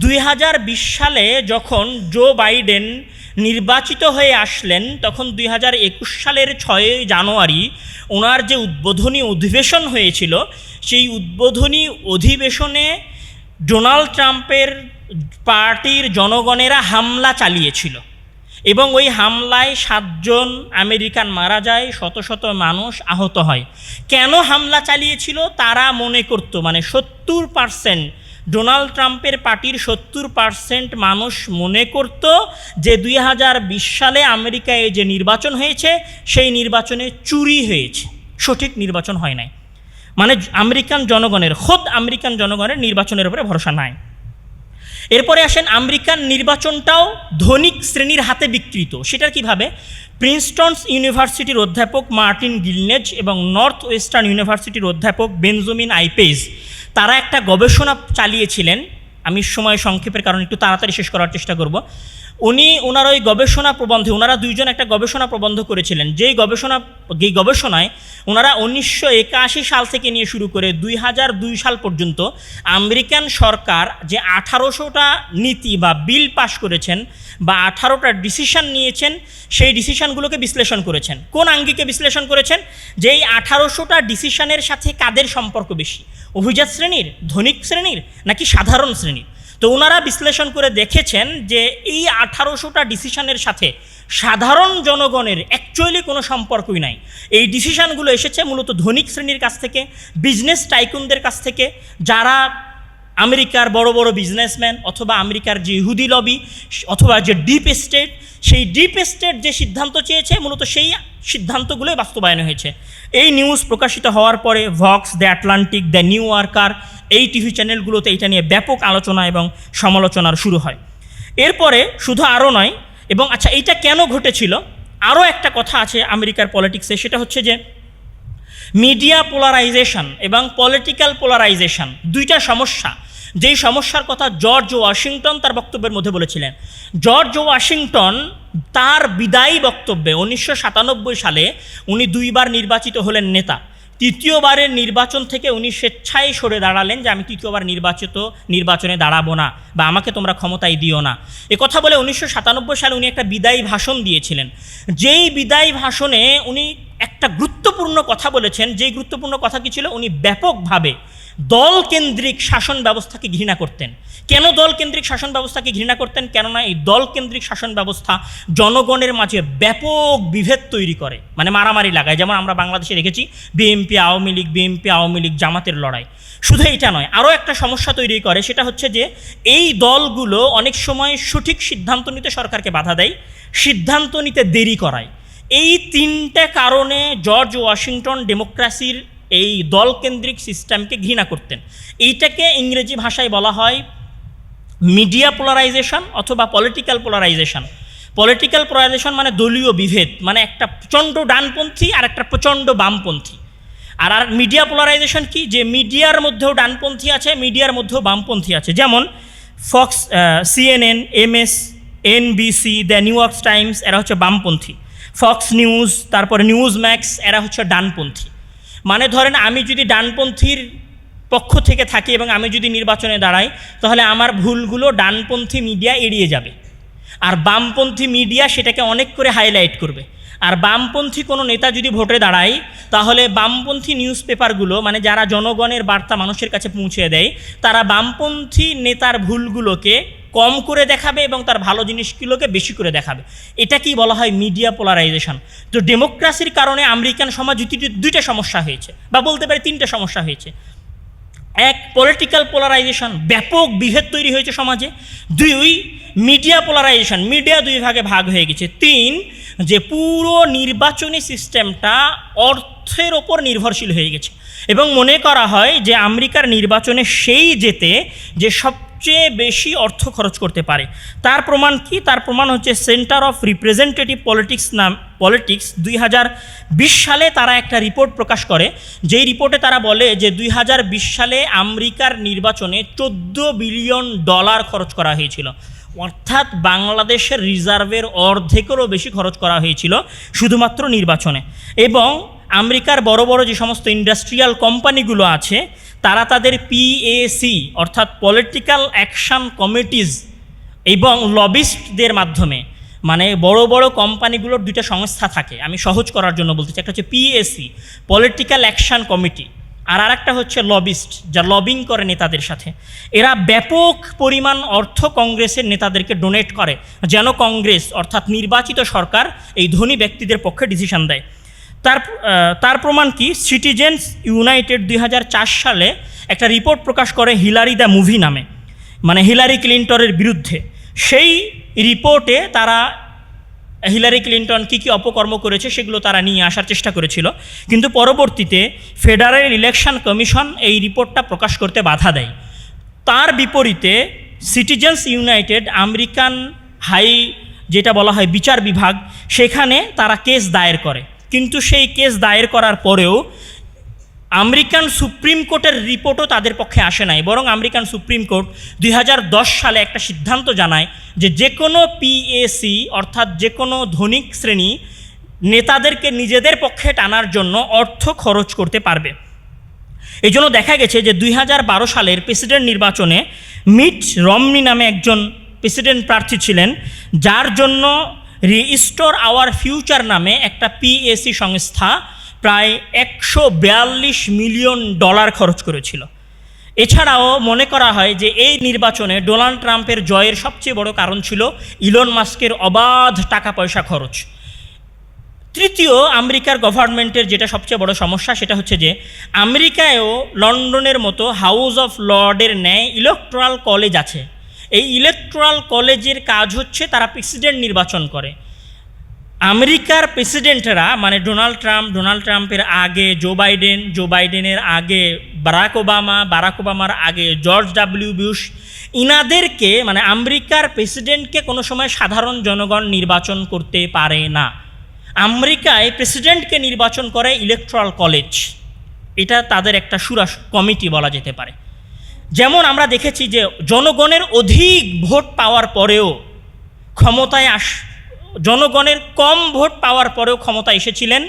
দুই হাজার বিশ সালে যখন জো বাইডেন নির্বাচিত হয়ে আসলেন, তখন দুই হাজার একুশ সালের ছয়ই জানুয়ারি ওনার যে উদ্বোধনী অধিবেশন হয়েছিল, সেই উদ্বোধনী অধিবেশনে ডোনাল্ড ট্রাম্পের পার্টির জনগণেরা হামলা চালিয়েছিল এবং ওই হামলায় সাতজন আমেরিকান মারা যায়, শত শত মানুষ আহত হয়। কেন হামলা চালিয়েছিল? তারা মনে করতো মানে সত্তর পার্সেন্ট ডোনাল্ড ট্রাম্পের পার্টির সত্তর পার্সেন্ট মানুষ মনে করত যে দুই হাজার বিশ সালে আমেরিকায় যে নির্বাচন হয়েছে, সেই নির্বাচনে চুরি হয়েছে। সঠিক নির্বাচন হয় নাই। মানে আমেরিকান জনগণের, খোদ আমেরিকান জনগণের নির্বাচনের উপরে ভরসা নাই। এরপরে আসেন, আমেরিকান নির্বাচনটাও ধনিক শ্রেণির হাতে বিকৃত। সেটা কীভাবে? প্রিন্সটনস ইউনিভার্সিটির অধ্যাপক মার্টিন গিলনেজ এবং নর্থ ওয়েস্টার্ন ইউনিভার্সিটির অধ্যাপক বেনজমিন আইপেজ তারা একটা গবেষণা চালিয়েছিলেন। আমি সময় সংক্ষেপের কারণে একটু তাড়াতাড়ি শেষ করার চেষ্টা করব। উনি ওনার ওই গবেষণা প্রবন্ধে ওনারা দুইজন একটা গবেষণা প্রবন্ধ করেছিলেন। যেই গবেষণা, যেই গবেষণায় ওনারা উনিশশো একাশি সাল থেকে নিয়ে শুরু করে দুই হাজার দুই সাল পর্যন্ত আমেরিকান সরকার যে আঠারোশোটা নীতি বা বিল পাশ করেছেন বা আঠারোটা ডিসিশন নিয়েছেন, সেই ডিসিশনগুলোকে বিশ্লেষণ করেছেন। কোন আঙ্গিকে বিশ্লেষণ করেছেন? যে এই আঠারোশোটা ডিসিশনের সাথে কাদের সম্পর্ক বেশি? অভিজাত শ্রেণির? ধনিক শ্রেণির? নাকি সাধারণ শ্রেণির? তো ওনারা বিশ্লেষণ করে দেখেছেন যে এই আঠারোশোটা ডিসিশনের সাথে সাধারণ জনগণের অ্যাকচুয়ালি কোনো সম্পর্কই নাই। এই ডিসিশানগুলো এসেছে মূলত ধনিক শ্রেণির কাছ থেকে বিজনেস টাইকুনদের কাছ থেকে, যারা আমেরিকার বড় বড় বিজনেসম্যান অথবা আমেরিকার যে ইহুদি লবি অথবা যে ডিপ স্টেট সেই ডিপ স্টেট যে সিদ্ধান্ত চেয়েছে, মূলত সেই সিদ্ধান্তগুলোই বাস্তবায়ন হয়েছে। এই নিউজ প্রকাশিত হওয়ার পরে Vox the Atlantic the New Yorker এই টিভি চ্যানেলগুলোতে এটা নিয়ে ব্যাপক আলোচনা এবং সমালোচনার শুরু হয়। এরপরে শুধু আরও নয়, এবং আচ্ছা এইটা কেন ঘটেছিল? আরও একটা কথা আছে আমেরিকার পলিটিক্সে সেটা হচ্ছে যে মিডিয়া পোলারাইজেশন এবং পলিটিক্যাল পোলারাইজেশন দুইটা সমস্যা। যেই সমস্যার কথা জর্জ ওয়াশিংটন তার বক্তব্যের মধ্যে বলেছিলেন। জর্জ ওয়াশিংটন তার বিদায়ী বক্তব্যে উনিশশো সাতানব্বই সালে উনি দুইবার নির্বাচিত হলেন নেতা। তৃতীয়বারের নির্বাচন থেকে উনি স্বেচ্ছায় সরে দাঁড়ালেন যে আমি তৃতীয়বার নির্বাচিত, নির্বাচনে দাঁড়াবো না বা আমাকে তোমরা ক্ষমতায় দিও না। এ কথা বলে উনিশশো সাতানব্বই সালে উনি একটা বিদায়ী ভাষণ দিয়েছিলেন। যেই বিদায়ী ভাষণে উনি একটা গুরুত্বপূর্ণ কথা বলেছেন। যেই গুরুত্বপূর্ণ কথা কি ছিল? উনি ব্যাপকভাবে দলকেন্দ্রিক শাসন ব্যবস্থাকে ঘৃণা করতেন। কেন দলকেন্দ্রিক শাসন ব্যবস্থাকে ঘৃণা করতেন? কেননা এই দলকেন্দ্রিক শাসন ব্যবস্থা জনগণের মাঝে ব্যাপক বিভেদ তৈরি করে। মানে মারামারি লাগায়। যেমন আমরা বাংলাদেশে দেখেছি বিএনপি আওয়ামী লীগ বিএনপি আওয়ামী লীগ জামাতের লড়াই। শুধু এটা নয়, আরও একটা সমস্যা তৈরি করে, সেটা হচ্ছে যে এই দলগুলো অনেক সময় সঠিক সিদ্ধান্ত নিতে সরকারকে বাধা দেয়, সিদ্ধান্ত নিতে দেরি করায়। এই তিনটে কারণে জর্জ ওয়াশিংটন ডেমোক্রেসির এই দলকেন্দ্রিক সিস্টেমকে ঘৃণা করতেন। এইটাকে ইংরেজি ভাষায় বলা হয় মিডিয়া পোলারাইজেশন অথবা পলিটিক্যাল পোলারাইজেশন পলিটিক্যাল পোলারাইজেশন মানে দলীয় বিভেদ মানে একটা প্রচণ্ড ডানপন্থী আর একটা প্রচণ্ড বামপন্থী। আর আর মিডিয়া পোলারাইজেশন কি? যে মিডিয়ার মধ্যেও ডানপন্থী আছে মিডিয়ার মধ্যেও বামপন্থী আছে। যেমন Fox CNN MS NBC the New York Times এরা হচ্ছে বামপন্থী। ফক্স নিউজ তারপরে নিউজ ম্যাক্স এরা হচ্ছে ডানপন্থী। মানে ধরেন আমি যদি ডানপন্থীর পক্ষ থেকে থাকি এবং আমি যদি নির্বাচনে দাঁড়াই, তাহলে আমার ভুলগুলো ডানপন্থী মিডিয়া এড়িয়ে যাবে। আর বামপন্থী মিডিয়া সেটাকে অনেক করে হাইলাইট করবে। আর বামপন্থী কোনো নেতা যদি ভোটে দাঁড়ায়, তাহলে বামপন্থী নিউজ পেপারগুলো মানে যারা জনগণের বার্তা মানুষের কাছে পৌঁছে দেয়, তারা বামপন্থী নেতার ভুলগুলোকে কম করে দেখাবে এবং তার ভালো জিনিসগুলোকে বেশি করে দেখাবে। এটাকেই বলা হয় মিডিয়া পোলারাইজেশন? তো ডেমোক্রাসির কারণে আমেরিকান সমাজ দুইটা সমস্যা হয়েছে বা বলতে পারি তিনটা সমস্যা হয়েছে। এক পলিটিক্যাল পোলারাইজেশন ব্যাপক বিভেদ তৈরি হয়েছে সমাজে। দুই মিডিয়া পোলারাইজেশন মিডিয়া দুই ভাগে ভাগ হয়ে গেছে। তিন, যে পুরো নির্বাচনী সিস্টেমটা অর্থের ওপর নির্ভরশীল হয়ে গেছে। এবং মনে করা হয় যে আমেরিকার নির্বাচনে সেই যেতে যে সবচেয়ে বেশি অর্থ খরচ করতে পারে। তার প্রমাণ কি? তার প্রমাণ হচ্ছে সেন্টার অফ রিপ্রেজেন্টেটিভ পলিটিক্স নাম পলিটিক্স দুই হাজার বিশ সালে তারা একটা রিপোর্ট প্রকাশ করে। যেই রিপোর্টে তারা বলে যে দুই হাজার বিশ সালে আমেরিকার নির্বাচনে চোদ্দ বিলিয়ন ডলার খরচ করা হয়েছিল। অর্থাৎ বাংলাদেশের রিজার্ভের অর্ধেকেরও বেশি খরচ করা হয়েছিল শুধুমাত্র নির্বাচনে। এবং আমেরিকার বড় বড় যে সমস্ত ইন্ডাস্ট্রিয়াল কোম্পানিগুলো আছে তারা তাদের পিএসি অর্থাৎ পলিটিক্যাল অ্যাকশন কমিটিজ এবং লবিস্টদের মাধ্যমে মানে বড় বড় কোম্পানিগুলোর দুইটা সংস্থা থাকে, আমি সহজ করার জন্য বলতে চাই। একটা হচ্ছে পিএসি পলিটিক্যাল অ্যাকশন কমিটি আর আরেকটা হচ্ছে লবিস্ট যা লবিং করে নেতাদের সাথে। এরা ব্যাপক পরিমাণ অর্থ কংগ্রেসের নেতাদেরকে ডোনেট করে, যেন কংগ্রেস, অর্থাৎ নির্বাচিত সরকার, এই ধনী ব্যক্তিদের পক্ষে ডিসিশন দেয়। তার তার প্রমাণ কি? সিটিজেন্স ইউনাইটেড দুই হাজার চার সালে একটা রিপোর্ট প্রকাশ করে হিলারি দ্য মুভি নামে মানে হিলারি ক্লিন্টনের বিরুদ্ধে। সেই রিপোর্টে তারা হিলারি ক্লিন্টন কী কী অপকর্ম করেছে সেগুলো তারা নিয়ে আসার চেষ্টা করেছিল। কিন্তু পরবর্তীতে ফেডারেল ইলেকশন কমিশন এই রিপোর্টটা প্রকাশ করতে বাধা দেয়। তার বিপরীতে সিটিজেন্স ইউনাইটেড আমেরিকান হাই যেটা বলা হয় বিচার বিভাগ, সেখানে তারা কেস দায়ের করে। কিন্তু সেই কেস দায়ের করার পরেও আমেরিকান সুপ্রিম কোর্টের রিপোর্টও তাদের পক্ষে আসে নাই। বরং আমেরিকান সুপ্রিম কোর্ট দুই হাজার দশ সালে একটা সিদ্ধান্ত জানায় যে যে কোনো পিএসি অর্থাৎ যে কোনো ধনিক শ্রেণি নেতাদেরকে নিজেদের পক্ষে টানার জন্য অর্থ খরচ করতে পারবে। এই জন্য দেখা গেছে যে দুই হাজার বারো সালের প্রেসিডেন্ট নির্বাচনে মিট রমনি নামে একজন প্রেসিডেন্ট প্রার্থী ছিলেন, যার জন্য রিস্টোর আওয়ার ফিউচার নামে একটা পিএসি সংস্থা প্রায় একশো বিয়াল্লিশ মিলিয়ন ডলার খরচ করেছিল। এছাড়াও মনে করা হয় যে এই নির্বাচনে ডোনাল্ড ট্রাম্পের জয়ের সবচেয়ে বড় কারণ ছিল ইলন মাস্কের অবাধ টাকা পয়সা খরচ। তৃতীয়, আমেরিকার গভর্নমেন্টের যেটা সবচেয়ে বড় সমস্যা সেটা হচ্ছে যে আমেরিকায়ও লন্ডনের মতো হাউস অফ লর্ডের ন্যায় ইলেকট্রাল কলেজ আছে। এই ইলেকট্রাল কলেজের কাজ হচ্ছে তারা প্রেসিডেন্ট নির্বাচন করে। আমেরিকার প্রেসিডেন্টরা মানে ডোনাল্ড ট্রাম্প ডোনাল্ড ট্রাম্পের আগে জো বাইডেন জো বাইডেনের আগে বারাক ওবামা বারাক ওবামার আগে জর্জ ডাব্লিউ বুশ ইনাদেরকে মানে আমেরিকার প্রেসিডেন্টকে কোনো সময় সাধারণ জনগণ নির্বাচন করতে পারে না। আমেরিকায় প্রেসিডেন্টকে নির্বাচন করে ইলেকট্রাল কলেজ এটা তাদের একটা সুরা কমিটি বলা যেতে পারে। যেমন আমরা দেখেছি যে জনগণের অধিক ভোট পাওয়ার পরেও ক্ষমতায় আস, জনগণের কম ভোট পাওয়ার পরেও ক্ষমতা এসেছিলেন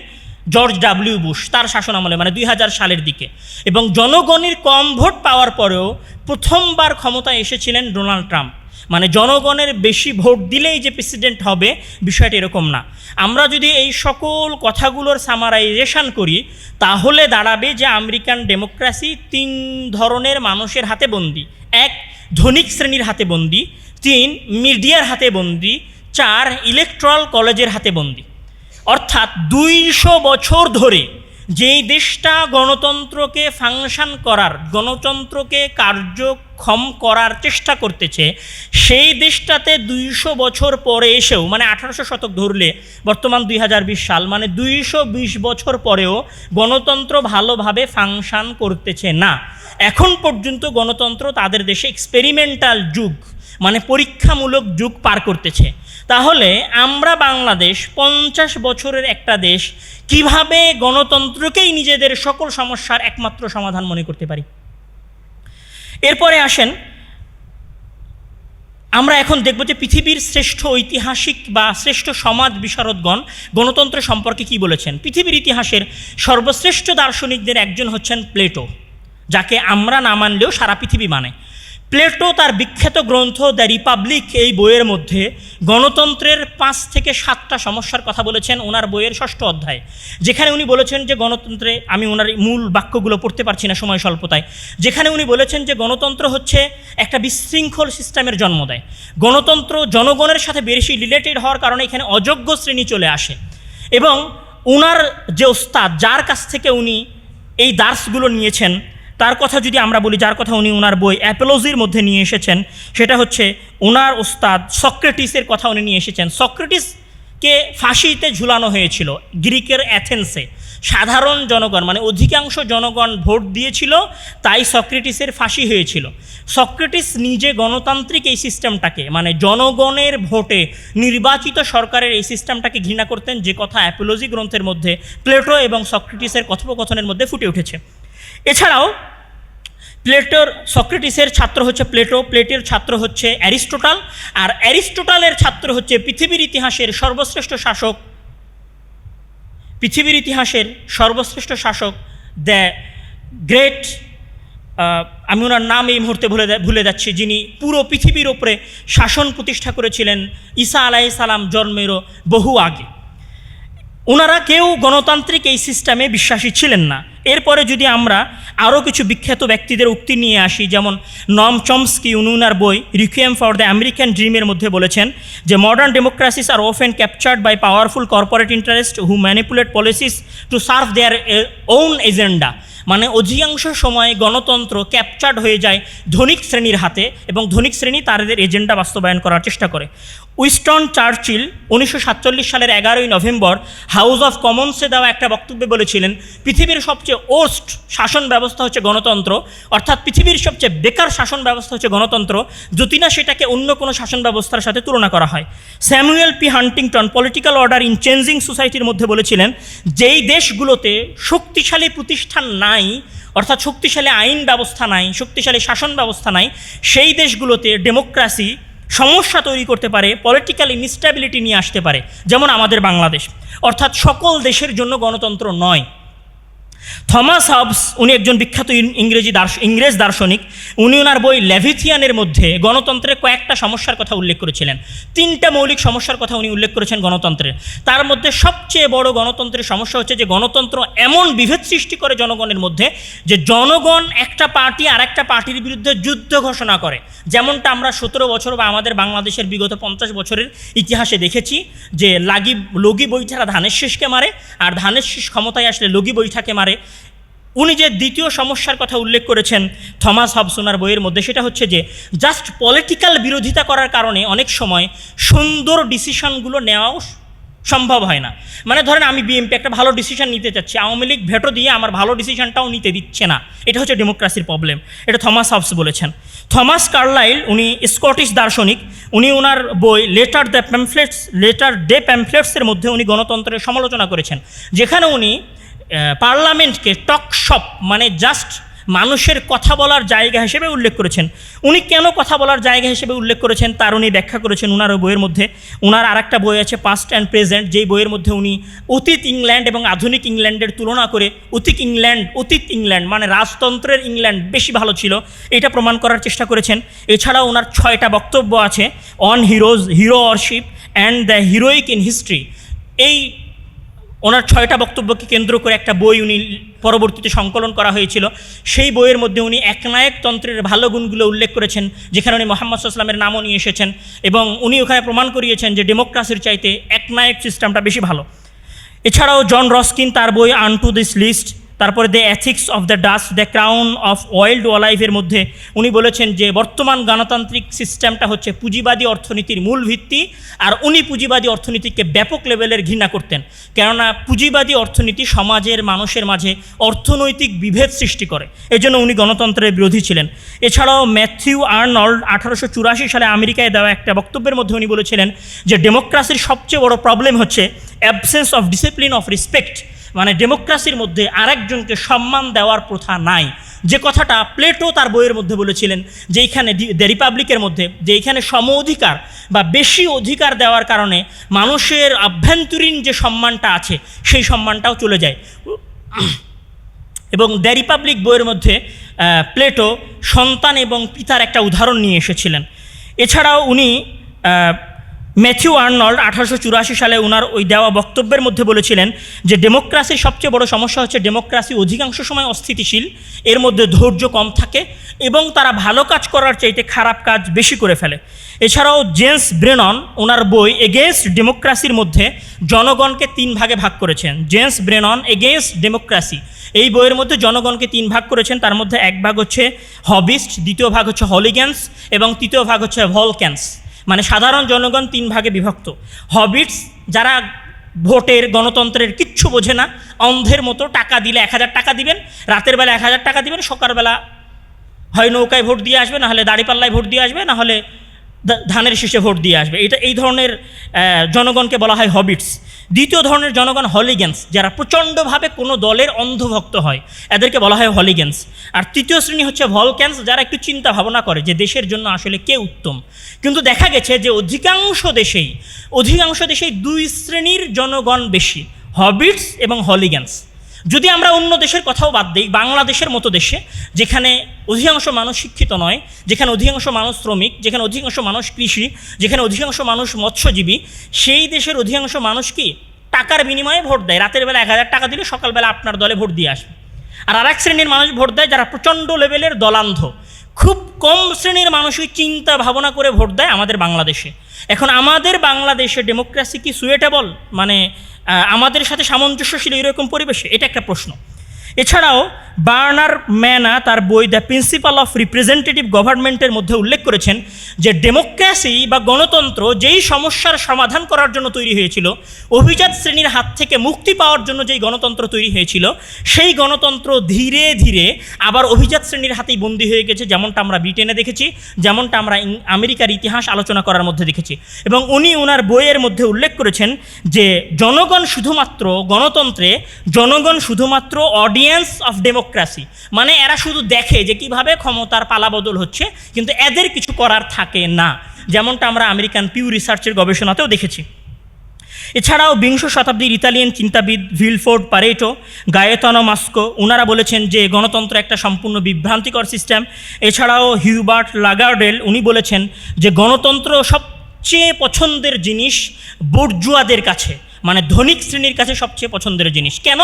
জর্জ ডাব্লিউ বুশ, তার শাসন আমলে মানে দুই হাজার সালের দিকে। এবং জনগণের কম ভোট পাওয়ার পরেও প্রথমবার ক্ষমতায় এসেছিলেন ডোনাল্ড ট্রাম্প। মানে জনগণের বেশি ভোট দিলেই যে প্রেসিডেন্ট হবে, বিষয়টা এরকম না। আমরা যদি এই সকল কথাগুলোর সামারাইজেশন করি, তাহলে দাঁড়াবে যে আমেরিকান ডেমোক্রেসি তিন ধরনের মানুষের হাতে বন্দি। এক, ধনিক শ্রেণির হাতে বন্দি। তিন, মিডিয়ার হাতে বন্দি। চার ইলেকট্রাল কলেজের হাতে বন্দি। অর্থাৎ দুইশো বছর ধরে যেই দেশটা গণতন্ত্রকে ফাংশন করার, গণতন্ত্রকে কার্যক্ষম করার চেষ্টা করতেছে, সেই দেশটাতে দুইশো বছর পরে এসেও মানে আঠারোশো শতক ধরলে, বর্তমান দুই হাজার বিশ সাল মানে দুইশো বিশ বছর পরেও গণতন্ত্র ভালোভাবে ফাংশন করতেছে না। এখন পর্যন্ত গণতন্ত্র তাদের দেশে এক্সপেরিমেন্টাল যুগ মানে পরীক্ষামূলক যুগ পার করতেছে। তাহলে আমরা বাংলাদেশ পঞ্চাশ বছরের একটা দেশ, কীভাবে গণতন্ত্রকেই নিজেদের সকল সমস্যার একমাত্র সমাধান মনে করতে পারি? এরপরে আসেন, আমরা এখন দেখব যে পৃথিবীর শ্রেষ্ঠ ঐতিহাসিক বা শ্রেষ্ঠ সমাজ বিশারদগণ গণতন্ত্র সম্পর্কে কি বলেছেন? পৃথিবীর ইতিহাসের সর্বশ্রেষ্ঠ দার্শনিকদের একজন হচ্ছেন প্লেটো, যাকে আমরা না মানলেও সারা পৃথিবী মানে। প্লেটো তার বিখ্যাত গ্রন্থ দ্য রিপাবলিক এই বইয়ের মধ্যে গণতন্ত্রের পাঁচ থেকে সাতটা সমস্যার কথা বলেছেন ওনার বইয়ের ষষ্ঠ অধ্যায়, যেখানে উনি বলেছেন যে গণতন্ত্রে আমি ওনার মূল বাক্যগুলো পড়তে পারছি না সময় স্বল্পতায়, যেখানে উনি বলেছেন যে গণতন্ত্র হচ্ছে একটা বিশৃঙ্খল সিস্টেমের জন্ম দেয়। গণতন্ত্র জনগণের সাথে বেশি রিলেটেড হওয়ার কারণে এখানে অযোগ্য শ্রেণি চলে আসে এবং ওনার যে ওস্তাদ, যার কাছ থেকে উনি এই দার্সগুলো নিয়েছেন তার কথা যদি আমরা বলি, যার কথা উনি ওনার বই অ্যাপোলজির মধ্যে নিয়ে এসেছেন, সেটা হচ্ছে ওনার ওস্তাদ সক্রেটিসের কথা উনি নিয়ে এসেছেন। সক্রেটিসকে ফাঁসিতে ঝুলানো হয়েছিল গ্রিকের অ্যাথেন্সে। সাধারণ জনগণ মানে অধিকাংশ জনগণ ভোট দিয়েছিল, তাই সক্রেটিসের ফাঁসি হয়েছিল। সক্রেটিস নিজে গণতান্ত্রিক এই সিস্টেমটাকে মানে জনগণের ভোটে নির্বাচিত সরকারের এই সিস্টেমটাকে ঘৃণা করতেন, যে কথা অ্যাপোলজি গ্রন্থের মধ্যে, প্লেটো এবং সক্রেটিসের কথোপকথনের মধ্যে ফুটে উঠেছে। এছাড়াও প্লেটোর সক্রেটিসের ছাত্র হচ্ছে প্লেটো, প্লেটের ছাত্র হচ্ছে অ্যারিস্টোটাল, আর অ্যারিস্টোটালের ছাত্র হচ্ছে পৃথিবীর ইতিহাসের সর্বশ্রেষ্ঠ শাসক, পৃথিবীর ইতিহাসের সর্বশ্রেষ্ঠ শাসক, দ্য গ্রেট আমি ওনার নাম এই মুহূর্তে ভুলে ভুলে যাচ্ছি, যিনি পুরো পৃথিবীর ওপরে শাসন প্রতিষ্ঠা করেছিলেন ঈসা আলাহি সালাম জন্মেরও বহু আগে। ওনারা কেউ গণতান্ত্রিক এই সিস্টেমে বিশ্বাসী ছিলেন না। এরপরে যদি আমরা আরও কিছু বিখ্যাত ব্যক্তিদের উক্তি নিয়ে আসি, যেমন নম চমস্কি, উনুনার বই রিকুয়েম ফর দ্য আমেরিকান ড্রিমের মধ্যে বলেছেন যে modern democracies are often captured by powerful corporate interest who manipulate policies to serve their own agenda মানে অধিকাংশ সময়ে গণতন্ত্র ক্যাপচার্ড হয়ে যায় ধনিক শ্রেণির হাতে এবং ধনিক শ্রেণি তাদের এজেন্ডা বাস্তবায়ন করার চেষ্টা করে। উইস্টন চার্চিল উনিশশো সাতচল্লিশ সালের এগারোই নভেম্বর হাউস অফ কমন্সে দেওয়া একটা বক্তব্যে বলেছিলেন, পৃথিবীর সবচেয়ে ওস্ট শাসন ব্যবস্থা হচ্ছে গণতন্ত্র। অর্থাৎ পৃথিবীর সবচেয়ে বেকার শাসন ব্যবস্থা হচ্ছে গণতন্ত্র, যদি না সেটাকে অন্য কোনো শাসন ব্যবস্থার সাথে তুলনা করা হয়। Samuel P. Huntington Political Order in Changing সোসাইটির মধ্যে বলেছিলেন, যেই দেশগুলোতে শক্তিশালী প্রতিষ্ঠান নাই, অর্থাৎ শক্তিশালী আইন ব্যবস্থা নাই, শক্তিশালী শাসন ব্যবস্থা নাই, সেই দেশগুলোতে ডেমোক্রাসি সমস্যা তৈরি করতে পারে পলিটিক্যাল ইনস্ট্যাবিলিটি নিয়ে আসতে পারে, যেমন আমাদের বাংলাদেশ। অর্থাৎ সকল দেশের জন্য গণতন্ত্র নয়। থমাস হাবস, উনি একজন বিখ্যাত ইংরেজি দার্শ ইংরেজ দার্শনিক। উনি ওনার বই লেভিথিয়ানের মধ্যে গণতন্ত্রের কয়েকটা সমস্যার কথা উল্লেখ করেছিলেন। তিনটা মৌলিক সমস্যার কথা উনি উল্লেখ করেছেন গণতন্ত্রের তার মধ্যে সবচেয়ে বড় গণতন্ত্রের সমস্যা হচ্ছে যে গণতন্ত্র এমন বিভেদ সৃষ্টি করে জনগণের মধ্যে যে জনগণ একটা পার্টি আর একটা পার্টির বিরুদ্ধে যুদ্ধ ঘোষণা করে। যেমনটা আমরা সতেরো বছর বা আমাদের বাংলাদেশের বিগত পঞ্চাশ বছরের ইতিহাসে দেখেছি যে লাগি লগি বৈঠারা ধানের শীষকে মারে, আর ধানের শীষ ক্ষমতায় আসলে লগি বৈঠাকে মারে। উনি যে দ্বিতীয় সমস্যার কথা উল্লেখ করেছেন থমাস হবসোনার বইয়ের মধ্যে, সেটা হচ্ছে যে জাস্ট পলিটিক্যাল বিরোধিতা করার কারণে অনেক সময় সুন্দর ডিসিশনগুলো নেওয়াও সম্ভব হয় না। মানে ধরেন আমি বিএমপি একটা ভালো ডিসিশন নিতে চাচ্ছি, আওয়ামী লীগ ভেটো দিয়ে আমার ভালো ডিসিশনটাও নিতে দিচ্ছে না। এটা হচ্ছে ডেমোক্রাসির প্রবলেম এটা থমাস হবস বলেছেন। থমাস কার্লাইল, উনি স্কটিশ দার্শনিক, উনি ওনার বই Latter the Pamphlets Latter Day প্যামফ্লেটসের মধ্যে উনি গণতন্ত্রের সমালোচনা করেছেন, যেখানে উনি পার্লামেন্টকে টক শপ মানে জাস্ট মানুষের কথা বলার জায়গা হিসেবে উল্লেখ করেছেন। উনি কেন কথা বলার জায়গা হিসেবে উল্লেখ করেছেন? তার উনি ব্যাখ্যা করেছেন ওই বইয়ের মধ্যে। উনার আরেকটা বই আছে পাস্ট অ্যান্ড প্রেজেন্ট যেই বইয়ের মধ্যে উনি অতীত ইংল্যান্ড এবং আধুনিক ইংল্যান্ডের তুলনা করে অতীত ইংল্যান্ড অতীত ইংল্যান্ড মানে রাজতন্ত্রের ইংল্যান্ড বেশি ভালো ছিল। এটা প্রমাণ করার চেষ্টা করেছেন। এছাড়াও ওনার ছয়টা বক্তব্য আছে On Heroes Hero Worship and the Heroic in History এই ওনার ছয়টা বক্তব্যকে কেন্দ্র করে একটা বই উনি পরবর্তীতে সংকলন করা হয়েছিল। সেই বইয়ের মধ্যে উনি একনায়কতন্ত্রের ভালো গুণগুলো উল্লেখ করেছেন, যেখানে উনি মোহাম্মদ সাল্লামের নামও নিয়ে এসেছেন এবং উনি ওখানে প্রমাণ করিয়েছেন যে ডেমোক্রাসির চাইতে একনায়ক সিস্টেমটা বেশি ভালো। এছাড়াও জন রস্কিন তার বই আন টু দিস লিস্ট তারপরে the Ethics of the Dust the Crown of Wild ওয়ালাইফের মধ্যে উনি বলেছেন যে বর্তমান গণতান্ত্রিক সিস্টেমটা হচ্ছে পুঁজিবাদী অর্থনীতির মূল ভিত্তি আর উনি পুঁজিবাদী অর্থনীতিকে ব্যাপক লেভেলের ঘৃণা করতেন। কেননা পুঁজিবাদী অর্থনীতি সমাজের, মানুষের মাঝে অর্থনৈতিক বিভেদ সৃষ্টি করে। এজন্য উনি গণতন্ত্রের বিরোধী ছিলেন। এছাড়াও ম্যাথিউ আর্নল্ড আঠারোশো চুরাশি সালে আমেরিকায় দেওয়া একটা বক্তব্যের মধ্যে উনি বলেছিলেন যে ডেমোক্রাসির সবচেয়ে বড় প্রবলেম হচ্ছে absence of discipline of respect মানে ডেমোক্রাসির মধ্যে আরেকজনকে সম্মান দেওয়ার প্রথা নাই। যে কথাটা প্লেটো তার বইয়ের মধ্যে বলেছিলেন যে এইখানে রিপাবলিকের মধ্যে, যে এইখানে সম অধিকার বা বেশি অধিকার দেওয়ার কারণে মানুষের আভ্যন্তরীণ যে সম্মানটা আছে, সেই সম্মানটাও চলে যায়। এবং দ্য রিপাবলিক বইয়ের মধ্যে প্লেটো সন্তান এবং পিতার একটা উদাহরণ নিয়ে এসেছিলেন। এছাড়াও উনি ম্যাথিউ আর্নল্ড আঠারোশো চুরাশি সালে ওনার ওই দেওয়া বক্তব্যের মধ্যে বলেছিলেন যে, ডেমোক্রাসির সবচেয়ে বড় সমস্যা হচ্ছে ডেমোক্রাসি অধিকাংশ সময় অস্থিতিশীল, এর মধ্যে ধৈর্য কম থাকে এবং তারা ভালো কাজ করার চাইতে খারাপ কাজ বেশি করে ফেলে। এছাড়াও জেমস ব্রেনন ওনার বই এগেনস্ট ডেমোক্রাসির মধ্যে জনগণকে তিন ভাগে ভাগ করেছেন। James Brennan Against Democracy. এই বইয়ের মধ্যে জনগণকে তিন ভাগ করেছেন, তার মধ্যে এক ভাগ হচ্ছে হবিস্ট, দ্বিতীয় ভাগ হচ্ছে হলিগ্যান্স এবং তৃতীয় ভাগ হচ্ছে ভলক্যান্স। মানে সাধারণ জনগণ তিন ভাগে বিভক্ত। হবিটস, যারা ভোটের, গণতন্ত্রের কিচ্ছু বোঝে না, অন্ধের মতো টাকা দিলে এক হাজার টাকা দিবেন, রাতের বেলা এক হাজার টাকা দিবেন, সকালবেলা হয় নৌকায় ভোট দিয়ে আসবে, নাহলে দাড়িপাল্লায় ভোট দিয়ে আসবে, নাহলে ধা- ধানের শীষে ভোট দিয়ে আসবে। এটা এই ধরনের জনগণকে বলা হয় হবিটস। দ্বিতীয় ধরনের জনগণ হলিগেন্স, যারা প্রচণ্ডভাবে কোনো দলের অন্ধভক্ত হয়, এদেরকে বলা হয় হলিগেন্স। আর তৃতীয় শ্রেণি হচ্ছে ভলক্যান্স যারা একটু চিন্তা ভাবনা করে যে দেশের জন্য আসলে কে উত্তম। কিন্তু দেখা গেছে যে অধিকাংশ দেশেই অধিকাংশ দেশেই দুই শ্রেণির জনগণ বেশি, হবিটস এবং হলিগেন্স। যদি আমরা অন্য দেশের কথাও বাদ দিই, বাংলাদেশের মতো দেশে, যেখানে অধিকাংশ মানুষ শিক্ষিত নয়, যেখানে অধিকাংশ মানুষ শ্রমিক, যেখানে অধিকাংশ মানুষ কৃষি, যেখানে অধিকাংশ মানুষ মৎস্যজীবী, সেই দেশের অধিকাংশ মানুষ কি টাকার বিনিময়ে ভোট দেয়? রাতের বেলা এক হাজার টাকা দিলে সকালবেলা আপনার দলে ভোট দিয়ে আসবে। আর আরেক শ্রেণির মানুষ ভোট দেয় যারা প্রচণ্ড লেভেলের দলান্ধ। খুব কম শ্রেণির মানুষই চিন্তা ভাবনা করে ভোট দেয় আমাদের বাংলাদেশে। এখন আমাদের বাংলাদেশে ডেমোক্রেসি কি সুয়েটেবল মানে আমাদের সাথে সামঞ্জস্যশীল এরকম পরিবেশে এটা একটা প্রশ্ন। এছাড়াও বার্নার ম্যানা তার বই দ্য প্রিন্সিপাল অফ রিপ্রেজেন্টেটিভ গভর্নমেন্টের মধ্যে উল্লেখ করেছেন যে ডেমোক্রেসি বা গণতন্ত্র যেই সমস্যার সমাধান করার জন্য তৈরি হয়েছিল, অভিজাত শ্রেণির হাত থেকে মুক্তি পাওয়ার জন্য যেই গণতন্ত্র তৈরি হয়েছিল, সেই গণতন্ত্র ধীরে ধীরে আবার অভিজাত শ্রেণির হাতেই বন্দী হয়ে গেছে, যেমনটা আমরা ব্রিটেনে দেখেছি, যেমনটা আমরা আমেরিকার ইতিহাস আলোচনা করার মধ্যে দেখেছি। এবং উনি ওনার বইয়ের মধ্যে উল্লেখ করেছেন যে, জনগণ শুধুমাত্র গণতন্ত্রে, জনগণ শুধুমাত্র অডিয়েন্স অফ ডেমোক্রেসি মানে এরা শুধু দেখে যে কীভাবে ক্ষমতার পালাবদল হচ্ছে, কিন্তু এদের কিছু করার থাকে না। যেমনটা আমরা আমেরিকান পিউ রিসার্চের গবেষণাতেও দেখেছি। এছাড়াও বিংশ শতাব্দীর ইতালিয়ান চিন্তাবিদ ভিলফোর্ড পারেটো, গায়েতনো মাস্কো ওনারা বলেছেন যে গণতন্ত্র একটা সম্পূর্ণ বিভ্রান্তিকর সিস্টেম এছাড়াও হিউবার্ট লাগার্ডেল, উনি বলেছেন যে গণতন্ত্র সবচেয়ে পছন্দের জিনিস বর্জুয়াদের কাছে মানে ধনিক শ্রেণির কাছে সবচেয়ে পছন্দের জিনিস। কেন?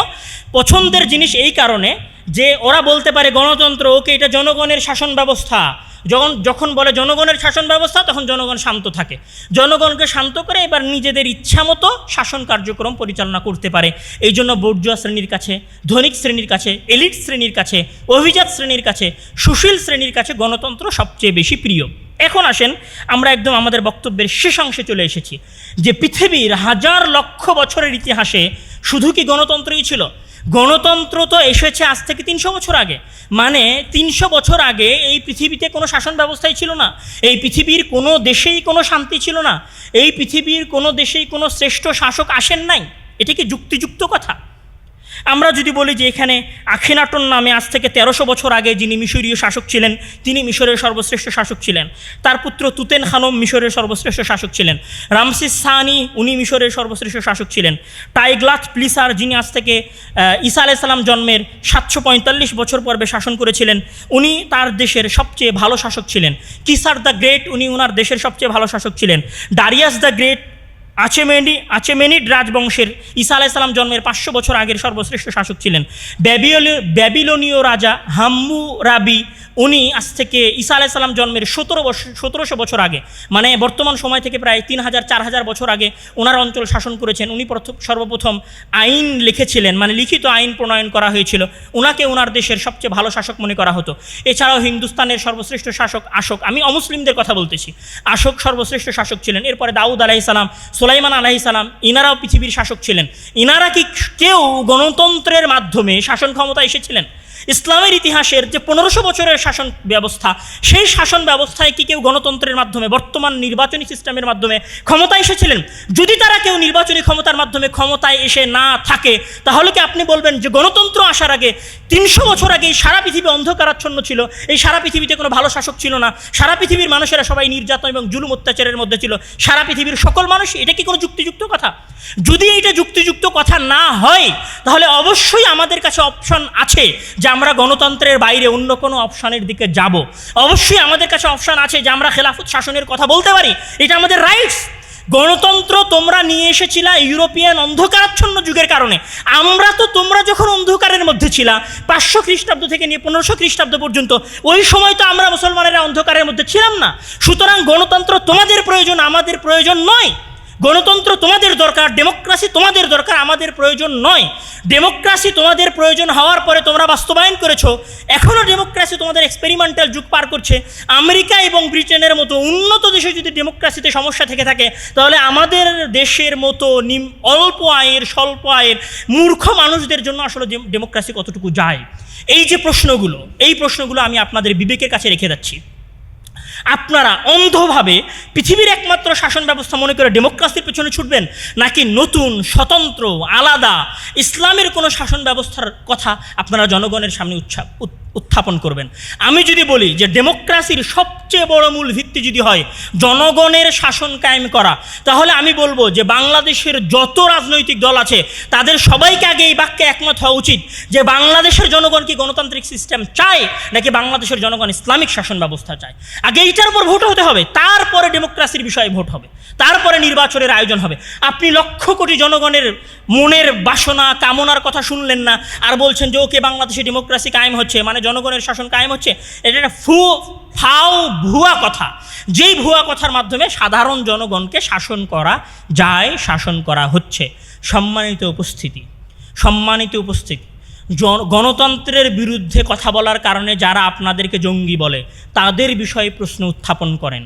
পছন্দের জিনিস এই কারণে যে ওরা বলতে পারে গণতন্ত্র, ওকে এটা জনগণের শাসন ব্যবস্থা। যখন যখন বলে জনগণের শাসন ব্যবস্থা, তখন জনগণ শান্ত থাকে। জনগণকে শান্ত করে এবার নিজেদের ইচ্ছা মতো শাসন কার্যক্রম পরিচালনা করতে পারে। এই জন্য বর্জুয়া শ্রেণির কাছে, ধনিক শ্রেণির কাছে, এলিট শ্রেণির কাছে, অভিজাত শ্রেণির কাছে, সুশীল শ্রেণির কাছে গণতন্ত্র সবচেয়ে বেশি প্রিয়। এখন আসেন, আমরা একদম আমাদের বক্তব্যের শেষ অংশে চলে এসেছি। যে পৃথিবীর হাজার লক্ষ বছরের ইতিহাসে শুধু কি গণতন্ত্রই ছিল? গণতন্ত্র তো এসেছে আজ থেকে তিনশো বছর আগে। মানে তিনশো বছর আগে এই পৃথিবীতে কোনো শাসন ব্যবস্থাই ছিল না। এই পৃথিবীর কোনো দেশেই কোনো শান্তি ছিল না। এই পৃথিবীর কোনো দেশেই কোনো শ্রেষ্ঠ শাসক আসেন নাই। এটা কি যুক্তিযুক্ত কথা? আমরা যদি বলি যে এখানে আখিনাটন নামে আজ থেকে তেরোশো বছর আগে যিনি মিশরীয় শাসক ছিলেন, তিনি মিশরের সর্বশ্রেষ্ঠ শাসক ছিলেন। তার পুত্র তুতেন খানম মিশরের সর্বশ্রেষ্ঠ শাসক ছিলেন। রামসিস সানি, উনি মিশরের সর্বশ্রেষ্ঠ শাসক ছিলেন। টাইগ্লাথ প্লিসার, যিনি আজ থেকে ঈসা আলাইসাল্লাম জন্মের সাতশো পঁয়তাল্লিশ বছর পর্বে শাসন করেছিলেন, উনি তার দেশের সবচেয়ে ভালো শাসক ছিলেন। কিসার দ্য গ্রেট, উনি ওনার দেশের সবচেয়ে ভালো শাসক ছিলেন। ডারিয়াস দ্য গ্রেট আচেমেনি, আচেমেনিড রাজবংশের ঈসা আলাইসালাম জন্মের পাঁচশো বছর আগের সর্বশ্রেষ্ঠ শাসক ছিলেন। ব্যাবিল, ব্যাবিলনীয় রাজা হাম্মু রাবি উনি আজ থেকে ঈসা আলাইসাল্লাম জন্মের সতেরো বছর সতেরোশো বছর আগে মানে বর্তমান সময় থেকে প্রায় তিন হাজার, চার হাজার বছর আগে ওনার অঞ্চল শাসন করেছেন। উনি প্রথম সর্বপ্রথম আইন লিখেছিলেন মানে লিখিত আইন প্রণয়ন করা হয়েছিল। ওনাকে ওনার দেশের সবচেয়ে ভালো শাসক মনে করা হতো। এছাড়াও হিন্দুস্তানের সর্বশ্রেষ্ঠ শাসক আশোক, আমি অমুসলিমদের কথা বলতেছি, আশোক সর্বশ্রেষ্ঠ শাসক ছিলেন। এরপরে দাউদ আলাহি সালাম, সোলাইমান আলাহি সালাম, ইনারাও পৃথিবীর শাসক ছিলেন। ইনারা কি কেউ গণতন্ত্রের মাধ্যমে শাসন ক্ষমতা এসেছিলেন? ইসলামের ইতিহাসের যে পনেরোশো বছরের শাসন ব্যবস্থা, সেই শাসন ব্যবস্থায় কি কেউ গণতন্ত্রের মাধ্যমে, বর্তমান নির্বাচনী সিস্টেমের মাধ্যমে ক্ষমতায় এসেছিলেন? যদি তারা কেউ নির্বাচনী ক্ষমতার মাধ্যমে ক্ষমতায় এসে না থাকে, তাহলে কি আপনি বলবেন যে গণতন্ত্র আসার আগে তিনশো বছর আগে সারা পৃথিবী অন্ধকারাচ্ছন্ন ছিল? এই সারা পৃথিবীতে কোনো ভালো শাসক ছিল না? সারা পৃথিবীর মানুষেরা সবাই নির্যাতন এবং জুলুম অত্যাচারের মধ্যে ছিল। সারা পৃথিবীর সকল মানুষ, এটা কি কোনো যুক্তিযুক্ত কথা? যদি এইটা যুক্তিযুক্ত কথা না হয়, তাহলে অবশ্যই আমাদের কাছে অপশন আছে যে আমরা গণতন্ত্রের বাইরে অন্য কোনো অপশানের দিকে যাব। অবশ্যই আমাদের কাছে অপশান আছে যে আমরা খেলাফত শাসনের কথা বলতে পারি। এটা আমাদের রাইটস গণতন্ত্র তোমরা নিয়ে এসেছিলা ইউরোপিয়ান অন্ধকারাচ্ছন্ন যুগের কারণে। আমরা তো তোমরা যখন অন্ধকারের মধ্যে ছিলা, পাঁচশো খ্রিস্টাব্দ থেকে নিয়ে পনেরোশো খ্রিস্টাব্দ পর্যন্ত, ওই সময় তো আমরা মুসলমানেরা অন্ধকারের মধ্যে ছিলাম না। সুতরাং গণতন্ত্র তোমাদের প্রয়োজন, আমাদের প্রয়োজন নয়। গণতন্ত্র তোমাদের দরকার ডেমোক্রাসি তোমাদের দরকার, আমাদের প্রয়োজন নয়। ডেমোক্রাসি তোমাদের প্রয়োজন হওয়ার পরে তোমরা বাস্তবায়ন করেছ। এখনও ডেমোক্রাসি তোমাদের এক্সপেরিমেন্টাল যুগ পার করছে। আমেরিকা এবং ব্রিটেনের মতো উন্নত দেশে যদি ডেমোক্রাসিতে সমস্যা থেকে থাকে, তাহলে আমাদের দেশের মতো নিম, অল্প আয়ের, স্বল্প আয়ের, মূর্খ মানুষদের জন্য আসলে ডেমোক্রাসি কতটুকু যায়? এই যে প্রশ্নগুলো, এই প্রশ্নগুলো আমি আপনাদের বিবেকের কাছে রেখে যাচ্ছি। আপনারা অন্ধভাবে পৃথিবীর একমাত্র শাসন ব্যবস্থা মনে করে ডেমোক্রাসির পেছনে ছুটবেন, নাকি নতুন, স্বতন্ত্র, আলাদা, ইসলামের কোনো শাসন ব্যবস্থার কথা আপনারা জনগণের সামনে উৎসাহ উত্থাপন করবেন। আমি যদি বলি যে ডেমোক্রাসির সবচেয়ে বড় মূল ভিত্তি যদি হয় জনগণের শাসন কায়েম করা, তাহলে আমি বলব যে বাংলাদেশের যত রাজনৈতিক দল আছে, তাদের সবাইকে আগে এই বাক্যে একমত হওয়া উচিত যে বাংলাদেশের জনগণ কি গণতান্ত্রিক সিস্টেম চায়, নাকি বাংলাদেশের জনগণ ইসলামিক শাসন ব্যবস্থা চায়? আগে এইটার উপর ভোট হতে হবে, তারপরে ডেমোক্রাসির বিষয়ে ভোট হবে, তারপরে নির্বাচনের আয়োজন হবে। আপনি লক্ষ কোটি জনগণের মনের বাসনা, কামনার কথা শুনলেন না, আর বলছেন যে, ওকে, বাংলাদেশে ডেমোক্রাসি কায়েম হচ্ছে। মানে জনগণের শাসন কায়েম হচ্ছে, এটা একটা ফু, ফাও ভুয়া কথা। যেই ভুয়া কথার মাধ্যমে সাধারণ জনগণকে শাসন করা যায়, শাসন করা হচ্ছে। সম্মানিত উপস্থিতি সম্মানিত উপস্থিতি। গণতন্ত্রের বিরুদ্ধে কথা বলার কারণে যারা আপনাদেরকে জঙ্গি বলে, তাদের বিষয়ে প্রশ্ন উত্থাপন করেন।